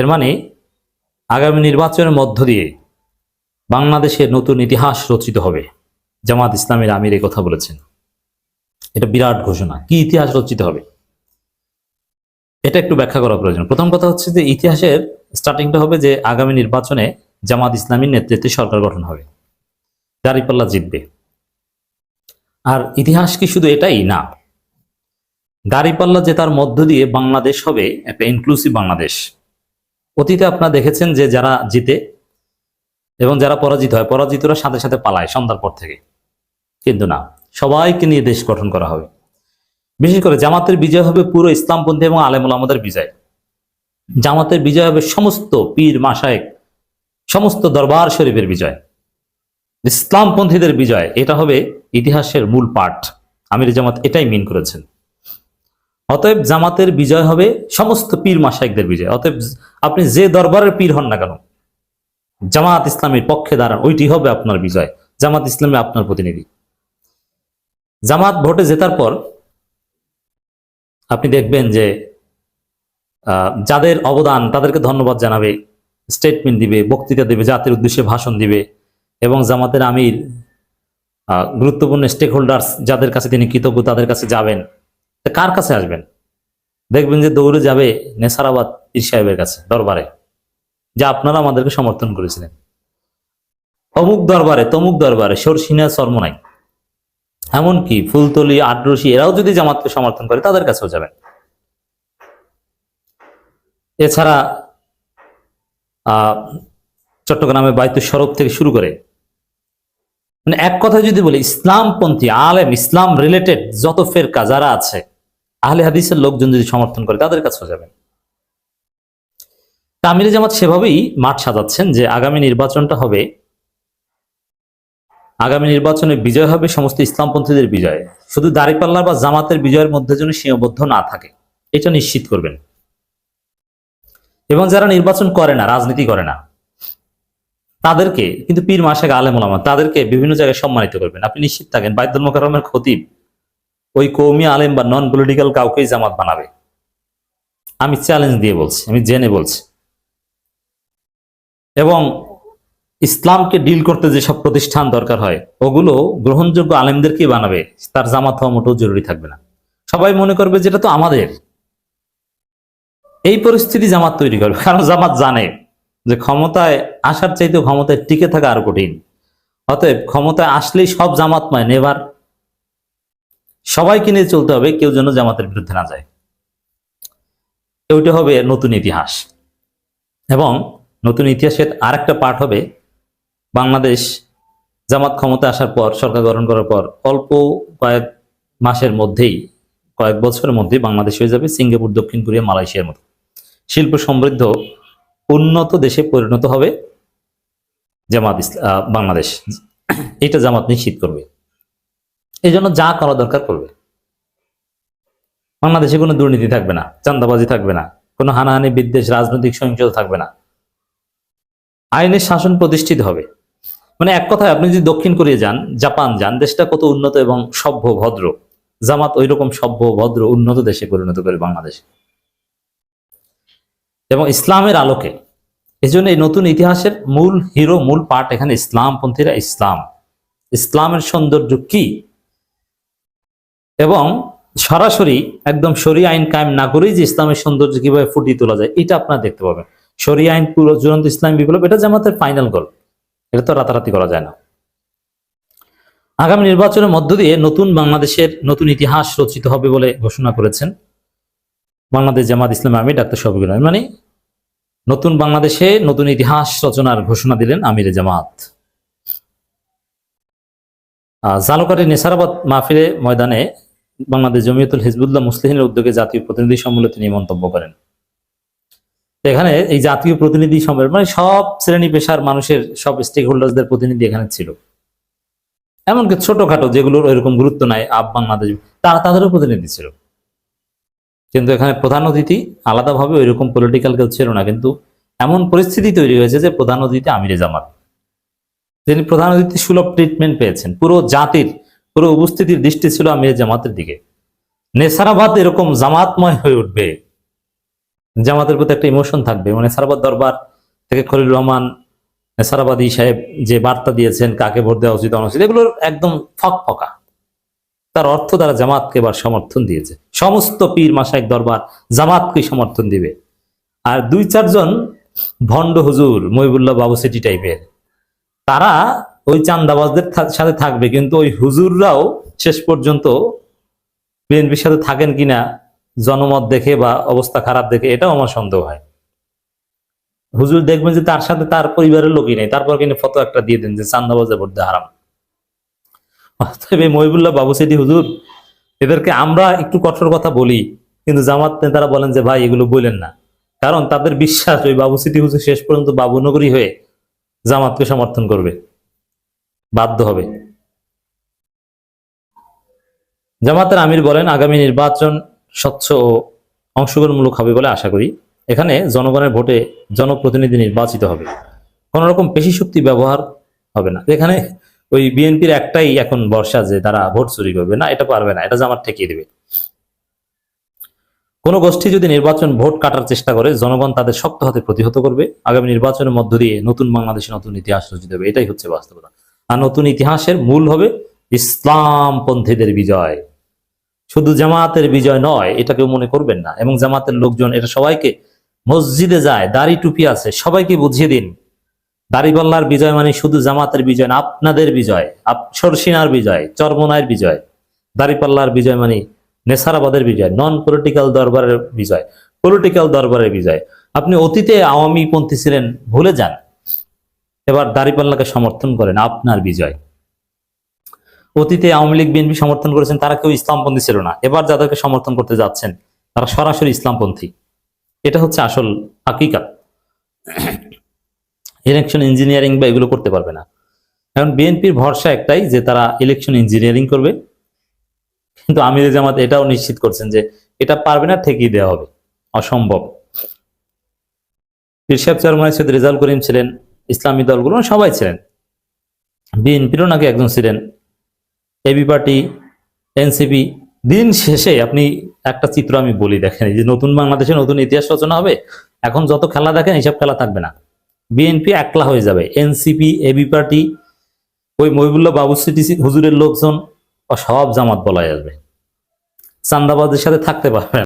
এর মানে আগামী নির্বাচনের মধ্য দিয়ে বাংলাদেশের নতুন ইতিহাস রচিত হবে। জামাত ইসলামের আমির এই কথা বলেছেন। এটা বিরাট ঘোষণা। কি ইতিহাস রচিত হবে? এটা একটু ব্যাখ্যা করা প্রয়োজন। প্রথম কথা হচ্ছে যে, ইতিহাসের স্টার্টিংটা হবে যে, আগামী নির্বাচনে জামাত ইসলামীর নেতৃত্বে সরকার গঠন হবে। দাঁড়িপাল্লা জিতবে। আর ইতিহাস কি শুধু এটাই? না। দাঁড়িপাল্লা জেতার মধ্য দিয়ে বাংলাদেশ হবে একটা ইনক্লুসিভ বাংলাদেশ। অতীতে আপনারা দেখেছেন যে যারা জিতে এবং যারা পরাজিত হয়, পরাজিতরা সাথে সাথে পালায় সন্ধ্যার পর থেকে। কিন্তু না, সবাইকে নিয়ে দেশ গঠন করা হবে। বিশেষ করে জামাতের বিজয় হবে পুরো ইসলামপন্থী এবং আলেমুল আমাদের বিজয়। জামাতের বিজয় হবে সমস্ত পীর মাসায়েক সমস্ত দরবার শরীফের বিজয়। ইসলামপন্থীদের বিজয়, এটা হবে ইতিহাসের মূল পাঠ। আমির জামাত এটাই মিন করেছেন। অতএব জামাতের বিজয় হবে সমস্ত পীর মাসাইকদের বিজয়। অতএব আপনি যে দরবারের পীর হন না কেন, জামাত ইসলামের পক্ষে দাঁড়ান, ওইটি হবে আপনার বিজয়। জামাত ইসলামে আপনার প্রতিনিধি। জামাত ভোটে জেতার পর আপনি দেখবেন যে যাদের অবদান, তাদেরকে ধন্যবাদ জানাবে স্টেটমেন্ট দিবে, বক্তৃতা দেবে, জাতির উদ্দেশ্যে ভাষণ দিবে এবং জামাতের আমির গুরুত্বপূর্ণ স্টেক হোল্ডার্স যাদের কাছে তিনি কৃতজ্ঞ, তাদের কাছে যাবেন। কার কাছে আসবেন? দেখবেন যে দৌড়ে যাবে নেসারাবাদ পীর সাহেবের কাছে, দরবারে, যা আপনারা আমাদেরকে সমর্থন করেছিলেন। অমুক দরবারে, তমুক দরবারে, সরসিনা, সরমনাই, এমনকি ফুলতলি আটরশি এরাও যদি জামাতকে সমর্থন করে, তাদের কাছেও যাবেন। এছাড়া চট্টগ্রামে বাইতুল সরব থেকে শুরু করে মানে এক কথা যদি বলি, ইসলামপন্থী, আলেম, ইসলাম রিলেটেড যত ফেরকা যারা আছে আহলে হাদিসের লোকজন যদি সমর্থন করে, তাদের কাছেও যাবেন। তামিল জামাত সেভাবেই মাঠ সাজাচ্ছেন যে আগামী নির্বাচনটা হবে, আগামী নির্বাচনে বিজয় হবে সমস্ত ইসলামপন্থীদের বিজয়। শুধু দাঁড়িপাল্লা বা জামাতের বিজয়ের মধ্যে যেন সীমাবদ্ধ না থাকে, এটা নিশ্চিত করবেন। এবং যারা নির্বাচন করে না, রাজনীতি করে না, তাদেরকে, কিন্তু পীর মাসাক আলেম ওলামা, তাদেরকে বিভিন্ন জায়গায় সম্মানিত করবেন। আপনি নিশ্চিত থাকেন বাইদুল মোকারমের খতিব ওই কৌমি আলেম বা নন পলিটিক্যাল কাউকেই জামাত বানাবে। আমি চ্যালেঞ্জ দিয়ে বলছি, আমি জেনে বলছি। এবং ইসলামকে ডিল করতে যেসব প্রতিষ্ঠান দরকার হয়, ওগুলো গ্রহণযোগ্য আলেমদেরকেই বানাবে, তার জামাত হওয়া মোটেও জরুরি থাকবে না। সবাই মনে করবে যেটা তো আমাদের। এই পরিস্থিতি জামাত তৈরি করবে, কারণ জামাত জানে যে ক্ষমতায় আসার চাইতে ক্ষমতায় টিকে থাকা আরও কঠিন। অতএব ক্ষমতায় আসলেই সব জামাত জামাতময় নেবার সবাইকে নিয়ে চলতে হবে কেউ যেন জামাতের বিরুদ্ধে না যায়। ওইটা হবে নতুন ইতিহাস। এবং নতুন ইতিহাসের আরেকটা পার্ট হবে বাংলাদেশ জামাত ক্ষমতা আসার পর সরকার গঠন করার পর অল্প কয়েক মাসের মধ্যেই কয়েক বছরের মধ্যেই বাংলাদেশ হয়ে যাবে সিঙ্গাপুর দক্ষিণ কোরিয়া মালয়েশিয়ার মতো। শিল্প সমৃদ্ধ উন্নত দেশে পরিণত হবে জামাত ইসলা- আহ, বাংলাদেশ। এটা জামাত নিশ্চিত করবে। এই জন্য যা করা দরকার করবে। বাংলাদেশে কোনো দুর্নীতি থাকবে না চান্দাবাজি থাকবে না, কোনো হানাহানি, বিদ্বেষ, রাজনৈতিক সহিংসতা থাকবে না। আইনের শাসন প্রতিষ্ঠিত হবে। মানে এক কথায় আপনি যদি দক্ষিণ কোরিয়া যান, জাপান যান, দেশটা কত উন্নত এবং সভ্য, ভদ্র। জামাত ওই রকম সভ্য, ভদ্র, উন্নত দেশে পরিণত করে বাংলাদেশ। এবং ইসলামের আলোকে এই জন্য এই নতুন ইতিহাসের মূল হিরো, মূল পাঠ এখানে ইসলামপন্থীরা ইসলাম। ইসলামের সৌন্দর্য কি? এবং সরাসরি একদম সরি আইন কায়েম না করেই যে ইসলামের সৌন্দর্য কীভাবে ফুটিয়ে তোলা যায়, এটা আপনারা দেখতে পাবেন। সরি আইন পুরো চূড়ান্ত ইসলাম বিপ্লব, এটা জামাতের ফাইনাল গোল এটা তো রাতারাতি করা যায় না। আগামী নির্বাচনের মধ্য দিয়ে নতুন বাংলাদেশের নতুন ইতিহাস রচিত হবে বলে ঘোষণা করেছেন বাংলাদেশ জামাত ইসলাম আমি ডাক্তার আলম। মানে নতুন বাংলাদেশে নতুন ইতিহাস রচনার ঘোষণা দিলেন আমিরে জামাত। জালকারের নেসারাবাদ মাহফিলে ময়দানে বাংলাদেশ জমিয়তুল হিজবুল্লাহ মুসলিমের উদ্যোগে জাতীয় প্রতিনিধি সম্মেলনে তিনি মন্তব্য করেন। এখানে এই জাতীয় প্রতিনিধি সম্মেলন মানে সব শ্রেণি পেশার মানুষের, সব স্টেক হোল্ডারদের প্রতিনিধি এখানে ছিল। এমনকি ছোটখাটো যেগুলোর এরকম গুরুত্ব নাই, আপ বাংলাদেশ, তারা তাদেরও প্রতিনিধি ছিল। কিন্তু এখানে প্রধান অতিথি আলাদাভাবে ওইরকম পলিটিক্যাল কেউ ছিল না, কিন্তু এমন পরিস্থিতি তৈরি হয়েছে যে প্রধান অতিথি আমিরে জামাত। তিনি প্রধান অতিথি সুলভ ট্রিটমেন্ট পেয়েছেন। পুরো জাতির পুরো উপস্থিতির দৃষ্টি ছিল আমিরে জামাতের দিকে। নেসারাবাদ এরকম জামাতময় হয়ে উঠবে, জামাতের প্রতি একটা ইমোশন থাকবে। মানে সারাবাদ দরবার থেকে খলিল রহমান সারাবাদী সাহেব যে বার্তা দিয়েছেন, কাকে ভোট দেওয়া উচিত, অনুচিত, এগুলোর একদম ফক ফকা। তার অর্থ তারা জামাতকে এবার সমর্থন দিয়েছে। সমস্ত পীর মাসায়ক দরবার জামাতকে সমর্থন দিবে। আর দুই চারজন ভণ্ড হুজুর, মহিবুল্লাহ বাবু সেটি টাইপের তারা ওই চান্দাবাজদের সাথে থাকবে। কিন্তু ওই হুজুররাও শেষ পর্যন্ত বিএনপির সাথে থাকেন কিনা, জনমত দেখে বা অবস্থা খারাপ দেখে, এটাও আমার সন্দেহ হয়। হুজুর দেখবেন যে তার সাথে তার পরিবারের লোকই নেই। তারপর কিনে ফটো একটা দিয়ে দেন যে চান্দাবাজে ভোট হারাম। অতএব এই মহিবুল্লাহ বাবু সেটি হুজুর, এদেরকে আমরা একটু কঠোর কথা বলি, কিন্তু জামাত নেতারা বলেন যে, ভাই, এগুলো বলেন না। কারণ তাদের বিশ্বাস, ওই বাবু সিটি হুজুর শেষ পর্যন্ত বাবুনগরী হয়ে জামাতকে সমর্থন করবে। বাধ্য হবে। জামাতের আমির বলেন, আগামী নির্বাচন স্বচ্ছ ও অংশগ্রহণমূলক হবে বলে আশা করি। এখানে জনগণের ভোটে জনপ্রতিনিধি নির্বাচিত হবে। কোন রকম পেশি শক্তি ব্যবহার হবে না। এখানে ওই বিএনপির একটাই এখন বর্ষা যে তারা ভোট চুরি করবে। না, এটা পারবে না, এটা জামাত ঠেকিয়ে দেবে। কোন গোষ্ঠী যদি নির্বাচন ভোট কাটার চেষ্টা করে, জনগণ তাদের শক্ত হাতে প্রতিহত করবে। আগামী নির্বাচনের মধ্য দিয়ে নতুন বাংলাদেশে নতুন ইতিহাস রচিত হবে। এটাই হচ্ছে বাস্তবতা। নতুন ইতিহাসের মূল হবে ইসলাম পন্থীদের বিজয়। শুধু জামাতের বিজয় নয়, এটা কেউ মনে করবেন না। এবং জামাতের লোকজন, এটা সবাইকে মসজিদে যায়, দাড়ি টুপি আছে, সবাইকে বুঝিয়ে দিন। দাড়িপাল্লার বিজয় মানে শুধু জামাতের বিজয় না, আপনাদের বিজয় সরসিনার বিজয় চরমনায়ের বিজয়। দাড়িপাল্লার বিজয় মানে নেসারাবাদের বিজয় নন পলিটিক্যাল দরবারের বিজয় পলিটিক্যাল দরবারের বিজয়। আপনি অতীতে আওয়ামী পন্থী ছিলেন, ভুলে যান। এবার দাড়িপাল্লাকে সমর্থন করেন আপনার বিজয়। অতীতে আওয়ামী লীগ, বিএনপি সমর্থন করেছেন, তারা কেউ ইসলামপন্থী ছিল না। এবার যাদেরকে সমর্থন করতে যাচ্ছেন, তারা সরাসরি ইসলামপন্থী। এটা হচ্ছে আসল হাকিকাত। ইলেকশন ইঞ্জিনিয়ারিং বা এগুলো করতে পারবে না। এখন বিএনপির ভরসা একটাই যে তারা ইলেকশন ইঞ্জিনিয়ারিং করবে। কিন্তু আমির জামাত এটাও নিশ্চিত করছেন যে এটা পারবে না, ঠেকিয়ে দেওয়া হবে। অসম্ভব। ইরশাদ চরমানের সাথে রেজাল করিম ছিলেন ইসলামী দলগুলো সবাই ছিলেন। বিএনপিরও নাকি একজন ছিলেন। এবি পার্টি এনসিপি দিন শেষে আপনি একটা চিত্র আমি বলি, দেখেন যে নতুন বাংলাদেশে নতুন ইতিহাস রচনা হবে, এখন যত খেলা দেখেন এইসব খেলা থাকবে না। বিএনপি একলা হয়ে যাবে। এনসিপি এবি পার্টি, ওই মহিবুল্লাহ বাবু সিটি হুজুরের লোকজন সব জামাত বলা যাবে। চান্দাবাজের সাথে থাকতে পারবে